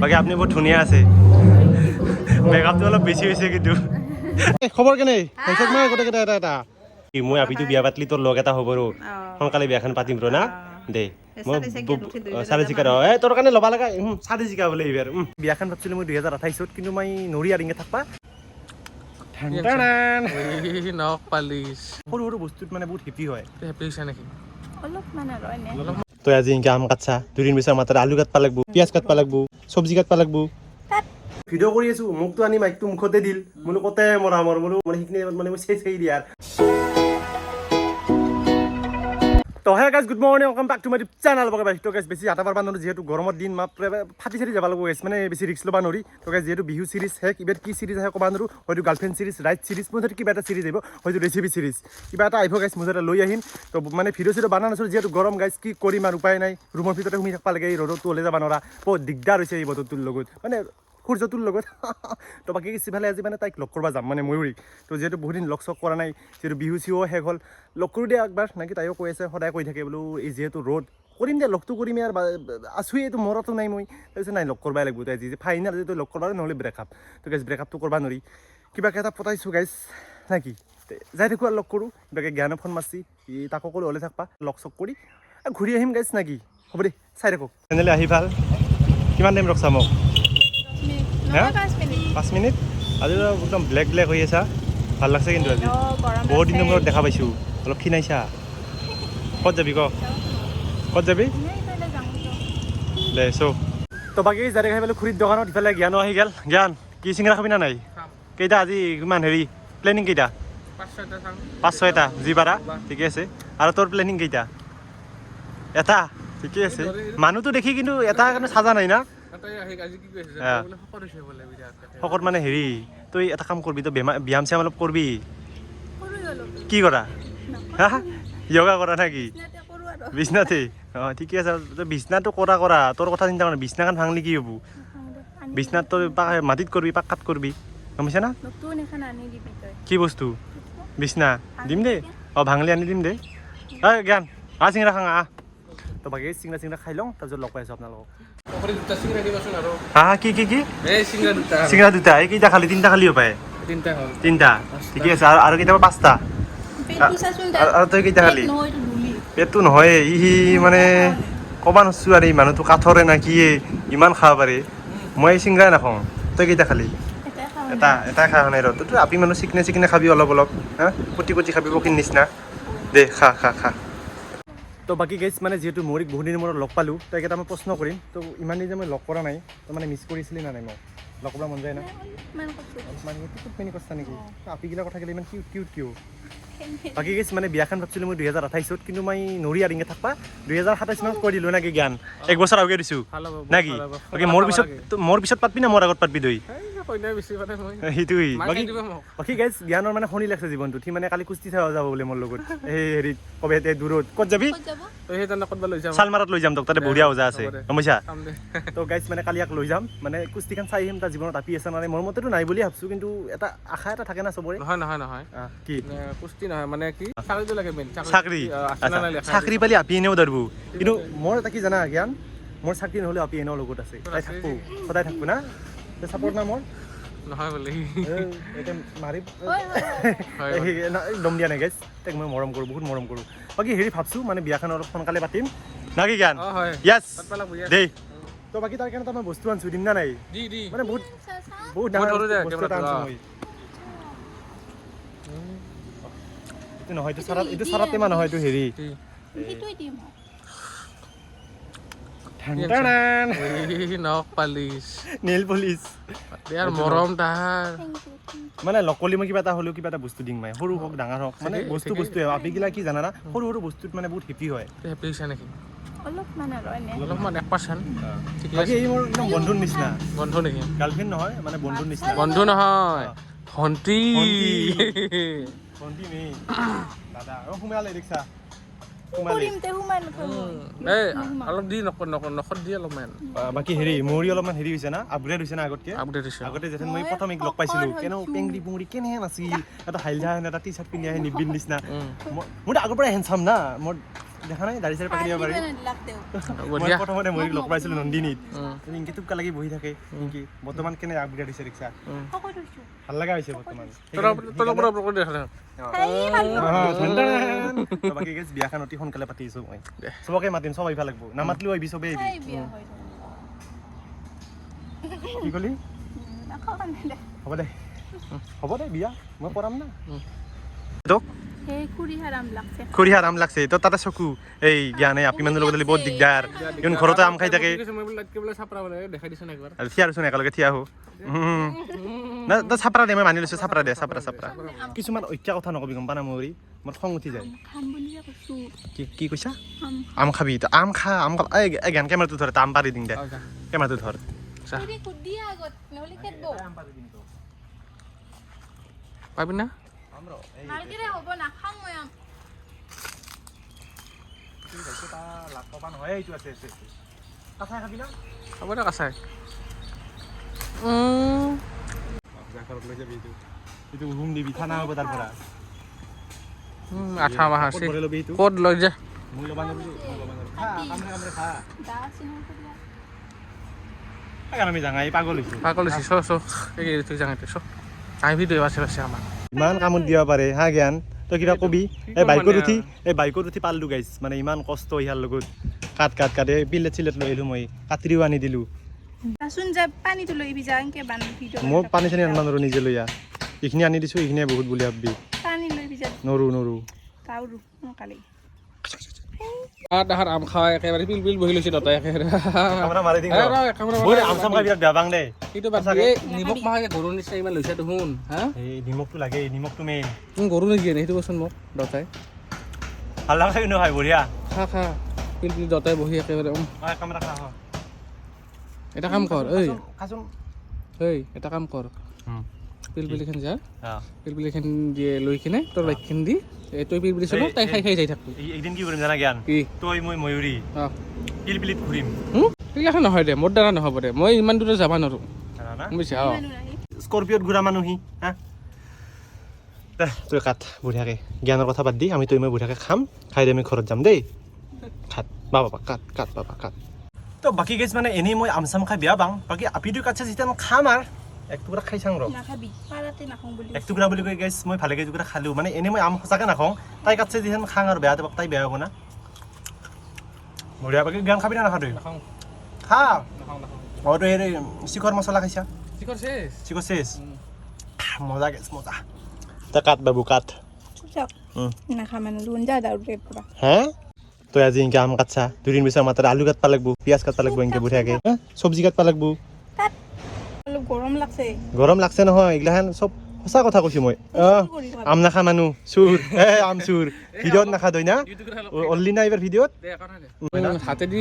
বাকী আপুনি বহুত ধুনীয়া আছে। মেকআপটো অলপ বেছি হৈছে কিন্তু। খবৰ কেনে? এটা এটা। মই আপিটো বিয়া পাতলি তোৰ লগ এটা হ'ব ৰ। সোনকালে বিয়াখন পাতিম ৰ না? দে। মই চাৰি চিকাৰ এ তোৰ কাৰণে ল'বা লগা। উম, চাৰি চিকা বোলে এইবাৰ। উম, বিয়াখন ভাবছিলো মই দুহেজাৰ আঠাইছত কিন্তু মই নৰি আৰু ইংগে থাকবা সৰু সৰু বস্তুত মানে বহুত হেপি হয়। হেপী হৈছে নেকি? অলপমান আৰু এনে। তই আজি ইনকে আম কাটছা। দুদিন পিছত তাত আলু কাটবা লাগবো পিঁয়াজ কাটবা লাগবো। চব্জি কাটবা লাগবো। ভিডিঅ' কৰি আছো, মোকতো আনি মাইকটো মুখতে দিল। বোলো কতে মৰা, মৰ বোলো মানে সেইখিনি মানে মই হৈ দিয়াৰ তো hey guys good morning welcome back to my channel Boga bike তো গাইজ বেছি হাতা পাৰবা নোৱাৰো যিহেতু গৰমৰ দিন মা ফাটি চাটি যাব লাগিব গাইজ মানে বেছি ৰিক্স ল'বা নোৱাৰি। তো গাইজ যিহেতু বিহু চিৰিজ শেষ ইবাৰ কি চিৰিজ আহে ক'বা নোৱাৰো। হয়তো গাৰ্লফ্ৰেণ্ড চিৰিজ ৰাইট চিৰিজ মোৰ কিবা এটা চিৰিজ আহিব, হয়তো ৰেচিপি চিৰিজ কিবা এটা আহিব গাইজ মোৰ যাতে লৈ আহিম। তো মানে ভিডিঅ' চিডিঅ' বানা নাছিলোঁ, যিহেতু গৰম গাইজ কি কৰিম আৰু উপায় নাই। ৰুমৰ ভিতৰতে সোমাই থাকিব লাগে, এই ৰ'দতো ওলাই যাব নোৱাৰা। বহুত দিগদাৰ হৈছে এই বতৰটোৰ লগত। মানে সূৰ্যটোৰ লগত। তো বাকী সিফালে আজি মানে তাইক লগ কৰিব যাম মানে ময়ূৰীক তো যিহেতু বহুত দিন লগ চগ কৰা নাই, যিহেতু বিহু চিহু শেষ হ'ল, লগ কৰোঁ দিয়া একবাৰ নাকি তাইও কৈ আছে, সদায় কৈ থাকে বোলো, এই যিহেতু ৰ'দ, কৰিম দিয়া, লগটো কৰিম ইয়াৰ আছোঁৱেই, এইটো মৰতো নাই মই। তাৰপিছত নাই, লগ কৰিবই লাগিব তাই, যি ফাইনেল যিটো লগ কৰিব, নহ'লে ব্ৰেকআপ তো গাইজ ব্ৰেকআপটো কৰিব নোৱাৰি। কিবাকে এটা পতাইছোঁ গাইজ নাকি যাই থাকোঁ আৰু লগ কৰোঁ, কিবাকে জ্ঞানে ফোন মাৰছি তাকো ক'লো হ'লে থাকবা, লগ চগ কৰি, আৰু ঘূৰি আহিম গাইজ নাকি হ'ব দেই চাই থাকক তেনেহ'লে আহি ভালো। কিমান টাইম ৰখছা মোক? হা? পাঁচ মিনিট আজি একদম ব্লেক ব্লেক হৈ আছা। ভালো লাগছে কিন্তু আজি। বহুত দিনৰ মূৰত দেখা পাইছোঁ। অলপ ক্ষীণাইছা ক'ত যাবি ক? ক'ত যাবি। দে চ' তো বাকী যাৰে খাই পেলাই খুৰীৰ দোকানত ইফালে জ্ঞানো আহি গ'ল। জ্ঞান কি চিঙৰা খাবি না নাই? কেইটা আজি কিমান হেৰি? প্লেনিং কেইটা? পাঁচ ছয়টা পাঁচ ছয়টা যি পাৰা। ঠিকে আছে। আৰু তোৰ প্লেনিং কেইটা? এটা? ঠিকে আছে। মানুহটো দেখি কিন্তু এটা কাৰণে চাজা নাই না? শকত মানে হেৰি তই এটা কাম কৰিবি তই বেমা ব্যায়াম চ্যায়াম অলপ কৰিবি। কি কৰা? হা? য়োগা কৰা নে কি বিচনাতে বিছনাতে? অঁ ঠিকে আছে। তই বিছনাটো কৰা কৰা। তোৰ কথা চিন্তা কৰা বিছনাখন ভাঙলি কি হ'ব? আনি বিছনাত তই পা- মাটিত কৰবি পাক্কাত কৰবি। গম পাইছা না। কি বস্তু? বিছনা। দিম দেই অঁ ভাঙলি আনি দিম দেই ঐ জ্ঞান আহ চিঙৰা খাং আহ। তো বাকী চিঙৰা চিঙৰা খাই লওঁ তাৰপিছত লগ পাই আছোঁ আপোনালোকক। চিংৰা হা হা, কি কি কি? চিংৰা দুটা। এই কেইটা খালি তিনিটা খালিও পায়। তিনিটা হ'ল। তিনিটা ঠিকে আছে আৰু আৰু কেতিয়াবা পাঁচটা। আৰু- আৰু তই কেইটা খালি। পেটটো নহয় ই সি মানে ক'বা নোৱাৰছোঁ আৰু এই মানুহটো কাঠৰে না কিয়ে ইমান খাব পাৰে। মই চিংৰাই নাখাওঁ। তই কেইটা খালি? এটা এটা খা নাই ৰ। তইতো আপি মানুহ চিকনে চিকনে খাবি অলপ অলপ হা? কুটি কুটি খাবি পক্ষীৰ নিচিনা? দে খা খা খা। তো বাকী গেছ মানে যিহেতু মৌৰিক বহুত দিনৰ মূৰত লগ পালোঁ তাইক এটা মই প্ৰশ্ন কৰিম। তো ইমান দিন যে মই লগ কৰা নাই তো মানে মিছ কৰিছিলি না নাই মোক লগ কৰিব মন যায় না? মিনি কৈছা নেকি? আপিগিলা কথা গেলে ইমান কিউট কিউট কিয়? বাকী গেছ মানে বিয়াখন ভাবছিলোঁ মই দুহেজাৰ আঠাইছত কিন্তু মই নৰি আৰু ইংগে থাকবা। দুহেজাৰ সাতাইছ মানত কৈ দিলোঁ নাকি জ্ঞান? এক বছৰ আগে দিছোঁ। নাকি? বাকী মোৰ পিছত মোৰ পিছত পাতবি না মোৰ আগত পাতবি তই এই কইনা বেছি মানে মই। সেইটোৱেই। বাকী বাকী গাইজ জ্ঞানৰ মানে শুনি লাগছে জীৱনটোত। সি মানে কালি কুস্তি চাব যাব বোলে মোৰ লগত। এই হেৰিত কবে দূৰত। ক'ত যাবি? তেনে লৈ যাম। লৈ যাম তোক তাতে বঢ়িয়া ওজা আছে। গম পাইছা? তো গাইজ মানে কালি ইয়াক লৈ যাম। মানে কুস্তিখন চাই আহিম তাৰ জীৱনত আপি আছে মানে মোৰ মতেতো নাই বুলি ভাবছোঁ কিন্তু এটা আশা এটা থাকে না চবৰে। নহয় নহয় নহয়। কি? কুস্তি নহয় মানে কি? চাকৰিটো লাগে মেইন চাকৰি। আছে আচ্ছা চাকৰি পালি আপি এনেও ধৰিব। কিন্তু মোৰ এটা কি জানা জ্ঞান? মোৰ চাকৰি নহ'লেও আপি এনেও লগত আছে। তাই থাকব। সদায় থাকব না? চাপৰ্ট না মোৰ? নহয় বোলে। এতিয়া মাৰি দম দিয়া নাই গাইজ তাইক মই মৰম কৰোঁ বহুত মৰম কৰোঁ। বাকী হেৰি ভাবছোঁ মানে বিয়াখন অলপ সোনকালে পাতিম। না কি জ্ঞান য়েছ দেই। তো বাকী তাৰ কাৰণে মই বস্তু আনিছোঁ দিম না নাই? মানে বহুত চা, চা। বহুত মই ডাঙৰ বস্তু এটা আনিছোঁ মই। এইটো নহয় এইটো চাৰা এইটো চাৰা টেমা নহয় এইটো হেৰি দি সেইটোৱে দিম মই। ঠেন এই নখ পালিছ নেইল পলিচ ইয়াৰ মৰম তাহাৰ মানে নকলি মই কিবা এটা হ'লেও কিবা এটা বস্তু দিম মই। সৰু হওক ডাঙৰ হওক মানে বস্তু। বস্তুৱে আপিগিলা কি জানা না সৰু সৰু বস্তুত মানে বহুত হেপি হয়। হেপী হৈছে নেকি? অলপমান আৰু এনে। অলপমান এক পাৰ্চেণ্ট বাকী এই মোৰ একদম বন্ধুৰ নিচিনা। বন্ধু নেকি? গাৰ্লফ্ৰেণ্ড নহয় মানে বন্ধুৰ নিচিনা। বন্ধু নহয়। ভণ্টি। ভণ্টি। নেই দাদা অ সোমালে দেখিছা। সোমালে সোমাই এই অলপ দি নখত দি অলপমান। বাকী হেৰি মৌৰি অলপমান হেৰি হৈছে না? আপগ্ৰেড হৈছে না আগতকৈ? আপডেট হৈছে। আগতে যেথেন মই প্ৰথম লগ পাইছিলোঁ। কেনে পেংৰি পুংৰি কেনেহে নাছিল এটা হালধীয়া হেন এটা টি চাৰ্ট পিন্ধি আহে নিবিন নিচিনা। মোৰ মোৰতো আগৰ পৰাই হেণ্ডচাম না? মোৰ দেখা নাই? দাড়ি চাৰি পাতি দিব পাৰি। মই প্ৰথমতে ময়ূৰীক লগ পাইছিলোঁ নন্দিনীত। ইংকি টোপকা লাগি বহি থাকে। ইংকি বৰ্তমান কেনে আপগ্ৰেড হৈছে ৰিক্সা? ভালো লগা হৈছে বৰ্তমান। বাকী বিয়াখন অতি সোনকালে পাতি আছো মই। চবকে মাতিম চব আহিব লাগব। নামাতিলেও আহিবি চবেই আহিবি। কি ক'লি? হ'ব দে। হ'ব দে বিয়া। মই কৰাম না। তোক খুৰী হাৰাম লাগছে। তো তাতে চকু। এই জ্ঞানে আপি মানুহৰ লগত বহুত দিগদাৰ। ইমান ঘৰতে আম খাই থাকে। থিয়া ৰচোন একেলগে থিয়া আহো না তই চাপৰা দে মই মানি লৈছো চাপৰা দে চাপৰা চাপৰা। কিছুমান ঐক্যা কথা নকবি গম পানা মৰি? মোৰ খং উঠি যায়। কি কি কৈছা? আম খাবি তই আম খা আম খা। এই জ্ঞান কেমেৰাটো ধৰ আম পাৰি দিম দে। অ, যা। কেমেৰাটো ধৰ চা। খুৰী কুদিয়া আগত নহ'লে কেটব পাবি না ভালকে হ'ব নাখাম মই আম খাবি না দে কাছাই উম, ঘৰত লৈ যাবি এইটো এইটো ৰুম দিবি খানা হ'ব তাৰ পৰা উম, আঠা মাহ ক'ত আছে এইটো ক'ত লৈ যা মই ল'বা নোৱাৰিলোঁ মই ল'বা নোৱাৰিলোঁ খা কামৰে কামৰে খা দা আছে আমি জাঙাই পাগল হৈছোঁ পাগল হৈছি চ চ এই তুই যাঙাইতে চ আহিবি তই বাছে বাছে আমাৰ ইমান কামত দিব পাৰে হা জ্ঞান? তই কিবা কবি? এই বাইকত উঠি এই বাইকত উঠি পাল্লো গাইছ মানে ইমান কষ্ট ইয়াৰ লগত। কাট কাট কাট। এই পিলেট চিলেট লৈ আহিলোঁ মই। কাটিও আনি দিলোঁ। মোক পানী চানী আনিব নোৱাৰোঁ নিজে লৈ এইখিনি আনি দিছোঁ এইখিনিয়ে বহুত বুলি ভাবি নৰো নৰো। তাহাৰ আম খাই একেবাৰে পিল পিল বহি লৈছে তই একেবাৰে। খাই নিমখ মাহে গৰুৰ নিচিনা ইমান লৈছে দেখোন হা? নিমখটো লাগে নিমখটো মেইন গৰু এনে সেইটো কচোন মোক দতাই। ভালো লগা কিন্তু হয় বঢ়িয়া। খা খা পিল পিল দতাই বহি একেবাৰে এটা কাম কৰ ঐ। ঐ এটা কাম কৰ। পিলপিলিখন যা। অঁ পিলপিলিখন দিয়ে লৈ কিনে তোৰ বাইকখন দি। এই তই পিলপিলি চল তাই খাই খাই যাই থাকবি। একদিন কি কৰিম জানা জ্ঞান? কি? তই মই ময়ূৰী। অঁ। পিলপিলিত ঘূৰিম। সেইগিলাখন নহয় দে মোৰ দ্বাৰা নহ'ব দে। মই ইমান দূৰে যাব নোৱাৰোঁ। বুজিছা অঁ। স্কৰপিঅ'ত ঘূৰা মানুহি হা? দে তই কাট বঢ়িয়াকৈ। জ্ঞানৰ কথা বাদ দি আমি তই মই বঢ়িয়াকৈ খাম। খাই দি আমি ঘৰত যাম দেই। কাট বা বাবা কাট কাট বাবা কাট তো বাকী গেছ মানে এনেই মই আম চাম খাই বেয়া পাওঁ বাকী আপিটো কাটছে যেতিয়া মই খাম আৰু। এক টুকুৰা খাই চাওঁ ৰ এক টুকুৰা বুলি কৈ গেছ মই ভালে কেইটুকুৰা খালোঁ। মানে এনেই মই আম সঁচাকৈ নাখাওঁ। তাই কাটছে যিহেতু খাং আৰু বেয়া তাই বেয়া হ'ব না। বঢ়িয়া বাকী জ্ঞান খাবি না নাখা তই নাখাওঁ খা অঁ তই হেৰি চিখৰ মছলা খাইছা? কি কৰিছেছ চিকো চেছ মজা গেছ মজা। তই কাট বাবু কাট। পৰা। হে? তই আজি এনেকে আম কাটছা। দুদিন পিছত তাত আলু কাটবা লাগবো পিঁয়াজ কাটবা লাগবো এনেকে বঢ়িয়াকে? চব্জি কাটবা লাগবো। গৰম লাগছে। গৰম লাগছে নহয় এইগিলাখান চব সঁচা কথা কৈছো মই। আম নাখা মানুহ চুৰ। হে আম চুৰ। ভিডিঅ'ত নাখা তই না? অল্লি না এইবাৰ ভিডিঅ'ত? দে দে। দি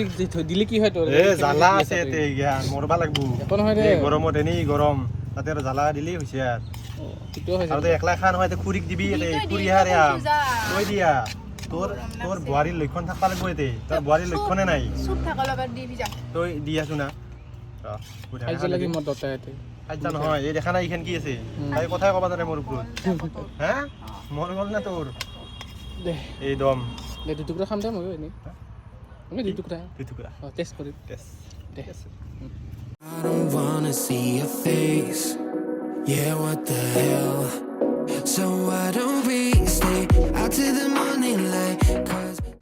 দিলে কি হয় তোৰ? এ জ্বালা আছে মৰবা লাগবো। দে। গৰমত এনেই গৰম তাতে আৰু জ্বালা দিলেই হৈছে আৰু তই একলা খা নহয় খুৰীক দিবি খুৰী দি হাৰে আম। তই দিয়া। তোৰ তোৰ বোৱাৰীৰ লক্ষণ থাকবা লাগবো তোৰ বোৱাৰীৰ লক্ষণে নাই। চুপ থাক অলপ আৰু দিবি যা। তই দি আছো না। অ, বুঢ়া লাগি দি। মোৰ দতাই ইয়াতে নহয় এই দেখা নাই এইখান কি আছে? তাই কথাই ক'বা জানে মোৰ ওপৰত। হা মোৰ গ'ল না তোৰ? দে। এই দম। দে দুটুকুৰা খাম দে ময়ো এনেই। আমি দুটুকুৰা দুই টুকুৰা। অঁ টেষ্ট কৰিম। টেষ্ট দে। I don't wanna see your face. Yeah, what the hell? So why don't we stay out till the morning light?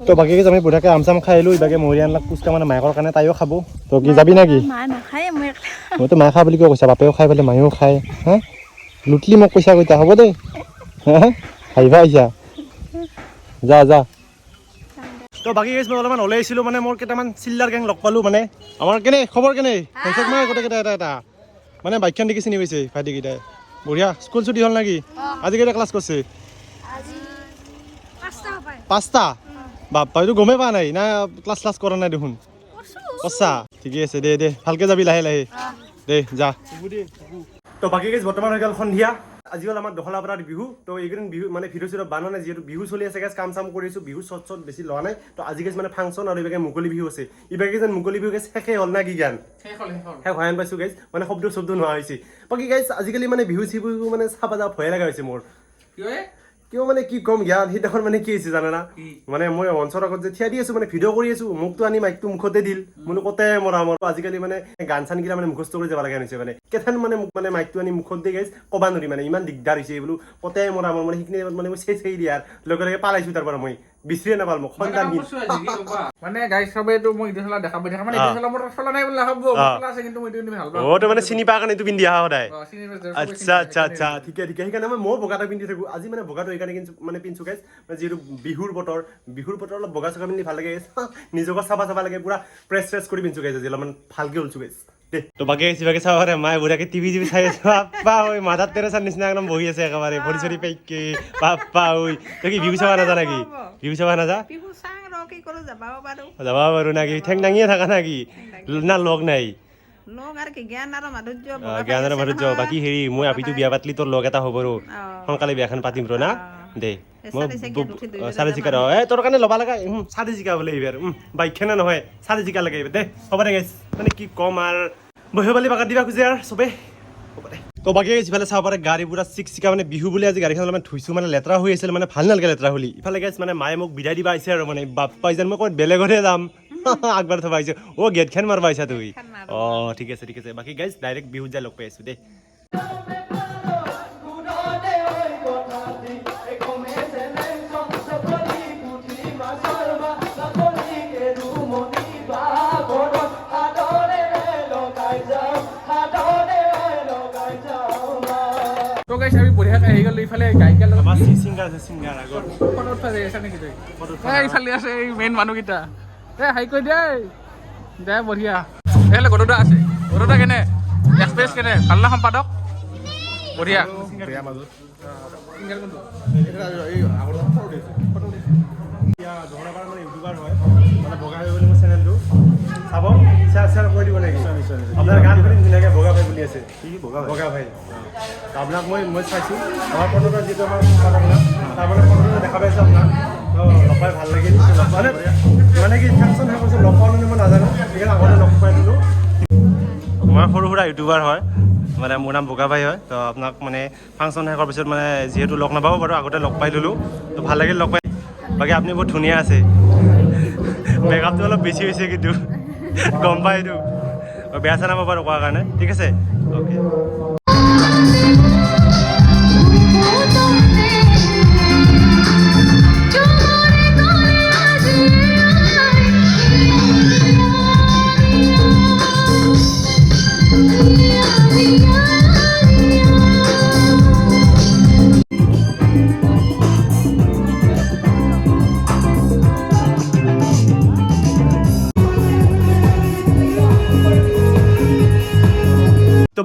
তো বাকী আমি বুঢ়াকে আম চাম খাই আহিলোঁ ইবাগে মৰি আনলাক পুচকা মানে মায়েকৰ কাৰণে তাইও খাব। তো কি যাবি নেকি মইতো মায়ে খা বুলি কিয় কৈছা বাপেও খাই পেলাই মায়েও খায়। হা? লুটলি মোক পইচা কৈছা হ'ব দেই হা? হাঁহিবা আহিছা যা যা। তো বাকী গেছ মই অলপমান ওলাই আহিছিলোঁ মানে মোৰ কেইটামান চিল্লাৰ গেং লগ পালোঁ মানে। আমাৰ কেনে খবৰ কেনে? হৈছে মায়ে গোটেইকেইটা এটা এটা। মানে বাইকখন দেখি চিনি পাইছে ভাইটিকেইটাই বঢ়িয়া স্কুল ছুটি হ'ল নেকি? আজি কেইটা ক্লাছ কৰিছে? পাঁচটা? বাপ্পা এইটো গমেই পোৱা নাই। না ক্লাছ ক্লাছ কৰা নাই দেখোন। সঁচা। ঠিকে আছে দে দে ভালকে যাবি লাহে লাহে। দে যা। তো বাকী গেছ বৰ্তমান হৈ গ'ল সন্ধিয়া। আজি হ'ল আমাৰ দহলাপাৰাৰ বিহু। তো এইকেইদিন বিহু মানে ভিডিঅ' চিডিঅ' বনোৱা নাই যিহেতু বিহু চলি আছে গেছ কাম চাম কৰিছোঁ বিহু চট চট বেছি লোৱা নাই। তো আজি গেছ মানে ফাংচন আৰু এইবাগে মুকলি বিহু আছে। এইবাগে যেন মুকলি বিহু গেছ শেষে হ'ল না কি জ্ঞান শেষ হোৱা পাইছোঁ গাইজ মানে শব্দ শব্দ নোহোৱা হৈছে। বাকী গাইজ আজিকালি মানে বিহু চিহু মানে চাব যাব ভয়ে লগা হৈছে মোৰ। কি কিয় মানে কি ক'ম? জ্ঞান সিদিনাখন মানে কি হৈছে জানানা? মানে মই মঞ্চৰ আগত যে থিয়া দি আছো মানে ভিডিঅ' কৰি আছো মোকতো আনি মাইকটো মুখতে দিল। বোলো কতে মৰা মোৰ। আজিকালি মানে গান চান গিলা মানে মুখস্থ কৰি যাব লগা হৈছে মানে। কেথেন মানে মোক মানে মাইকটো আনি মুখত দি গাইছ ক'বা নোৱাৰি মানে ইমান দিগদাৰ হৈছে। বোলো কতে মৰা মোৰ। মানে সেইখিনি মানে মই চেচ চেৰি দিয়াৰ লগে লগে পালাইছো তাৰপৰা মই। বিচাৰিয়ে নাপাল মোক সন্তান দিন মানে গাই চবেইতো মই ইটো চলা দেখা পাই থকা। মানে। ইটো চলা মোৰ চলা নাই বুলি ভাবব চলা আছে কিন্তু মই ইটো ভালো পাওঁ। অ' তই মানে চিনি পাৰ কাৰণে এইটো পিন্ধি আহা সদায়। আচ্ছা আচ্ছা আচ্ছা। ঠিকে ঠিকে। সেইকাৰণে মই ময়ো বগাটা পিন্ধি থাকোঁ। আজি মানে বগাটো সেইকাৰণে কিনছো মানে পিন্ধছো গাইছ মানে যিহেতু বিহুৰ বতৰ বিহুৰ বতৰ অলপ বগা চগা পিন্ধি ভালো লাগে। নিজকে চাবা চাবা লাগে পুৰা প্ৰেছ ট্ৰেছ কৰি পিন্ধছো গাইছ আজি অলপমান ভালকে ওলছো গাইছ দে তো বাকী চিবাকে চাব পাৰে মায়ে বুঢ়াকে টিভি টিভি চাই আছে। বাপ্পা ঐ মাথাত তেৰচাৰ নিচিনা একদম বহি আছে একেবাৰে ভৰি চৰি পেইকে। বাপ্পা ঐ তই কি বিহু চাব নাজা নেকি? বিহু চাব নাজা? পাৰোঁ। যাবা বাৰু নাকি? ঠেং দাঙিয়ে থাকা নাকি? না লগ নাই? জ্ঞান আৰু মাধুৰ্য। বাকী হেৰি মই আপিটো বিয়া পাতলি তোৰ লগ এটা হ'ব ৰ। সোনকালে বিয়াখন পাতিম ৰ না? দে দুয়োজনে চাৰি চিকাৰ এ তোৰ কাৰণে ল'বা লগা। চাৰি চিকা বোলে এইবাৰ। বাইকখনে নহয়। চাৰি চিকা লাগে এইবাৰ। দে হ'ব দে গাইছ। মানে কি ক'ম আৰু। বহিব পালি বাগাত দিবা খোজে আৰু চবে হ'ব দে। তো বাকী ইফালে চাব পাৰে গাড়ী পুৰা চিক চিকা মানে বিহু বুলি আজি গাড়ীখন অলপমান ধুইছোঁ মানে লেতেৰা হৈ আছিল মানে ভালো নালাগে লেতেৰা হ'লি। ইফালে গাইছ মানে মায়ে মোক বিদায় দিবা আহিছে আৰু মানে বাপ্পা যেন মই ক'ত বেলেগতহে যাম। আগবাৰ থবা আহিছে। অ' গেটখন মাৰবা আহিছা তুই গেটখন অঁ ঠিক আছে ঠিক আছে। বাকী গাইছ ডাইৰেক্ট বিহুত যাই লগ পাই আছোঁ দেই আমি বঢ়িয়াকে গ'লো ইফালে গায়িকাৰ লগত ছিংগাৰ আছে ছিংগাৰ আগত। ফটো উঠা যাই আছা নেকি তই? ইফালে আছে। এই মেইন মানুহকেইটা। এ হাই কৈ দে। দে বঢ়িয়া। এইফালে গৰুদা আছে। গৰুদা কেনে? এক্সপ্ৰেছ কেনে? ভালো না সম্পাদক? বঢ়িয়া। বেয়া মাজত। ছিংগাৰ কোনটো? এতিয়া ধৰণাপাৰা মানে ইউটিউবাৰ হয়। মানে বগা হৈ বুলি মোৰ চেনেলটো চাব। শ্বেয়াৰ শ্বেয়াৰ কৰি দিব নেকি আপোনাৰ গান শুনিম ধুনীয়াকৈ বগা ভাই আছে। কি বগা বগা ভাই। আপোনাক মই মই চাইছোঁ। আমাৰ ফটোটা যিটো আমাৰ সম্পাদক না তাৰ মানে ফটোটো দেখা পাইছোঁ আপোনাক। তো লগ পাই ভালো লাগিল। মানে মানে কি ফাংচন শেষ হৈছে লগ পাওঁ মই নাজানো। সেইকাৰণে আগতে লগ পাই দিলোঁ। মই সৰু সুৰা ইউটিউবাৰ হয়। মানে মোৰ নাম ভাই হয়। তো আপোনাক মানে ফাংচন শেষৰ পিছত মানে যিহেতু লগ নাপাব বাৰু আগতে লগ পাই ল'লোঁ। তো ভালো লাগিল লগ পাই। বাকী আপুনি বহুত ধুনীয়া আছে। মেকআপটো অলপ বেছি হৈছে কিন্তু। গম পাই এইটো বেয়া চেয়া নাপাব বাৰু কোৱাৰ কাৰণে ঠিক আছে? অ'কে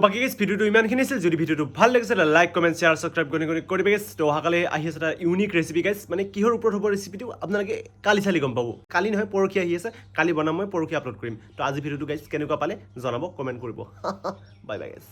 বাকী গেছ ভিডিঅ'টো ইমানখিনি আছিল। যদি ভিডিঅ'টো ভালো লাগিছে লাইক কমেণ্ট শ্বেয়াৰ ছাবস্ক্ৰাইব কৰি কৰি কৰিব গেছ তো অহাকালি আহি আছে এটা ইউনিক ৰেচিপি গাইছ মানে কিহৰ ওপৰত হ'ব ৰেচিপিটো আপোনালোকে কালি চালি গম পাব। কালি নহয় পৰহি আহি আছে। কালি বনাম মই পৰহি আপলোড কৰিম। তো আজি ভিডিঅ'টো গাইছ কেনেকুৱা পালে, জনাব কমেণ্ট কৰিব। বাই বাই গাইছ